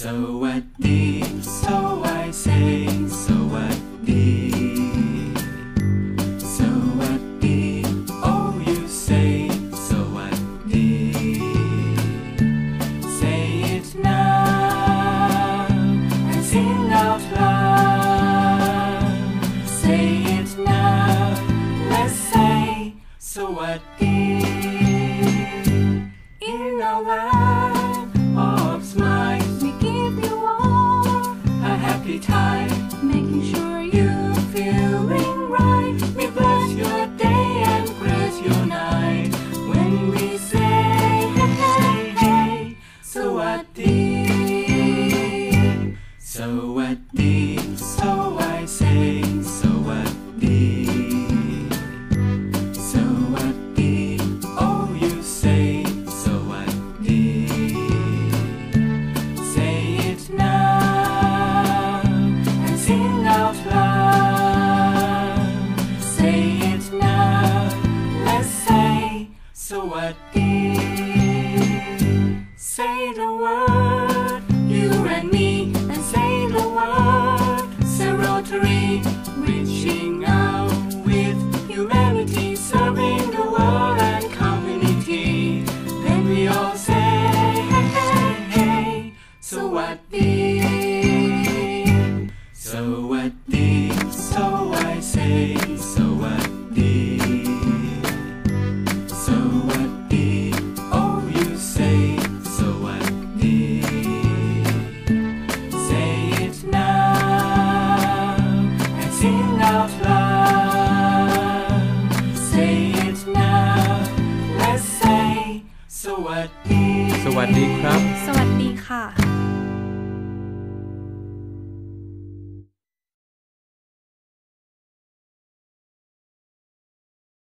So what did? So I say, so what did? So what did? Oh, you say, so what did? Say it now and sing out loud. Say it now, let's say, so what did? วัสดี สวัสดี so I say สวัสดี สวัสดี oh you say สวัสดี Say it now and sing out loud. Say it now, let's say สวัสดี Say the word, you and me, and say the word. Say Rotary, reaching out with humanity, serving the world and community. Then we all say, hey, hey, hey. so what? สวัสดีครับ สวัสดีค่ะ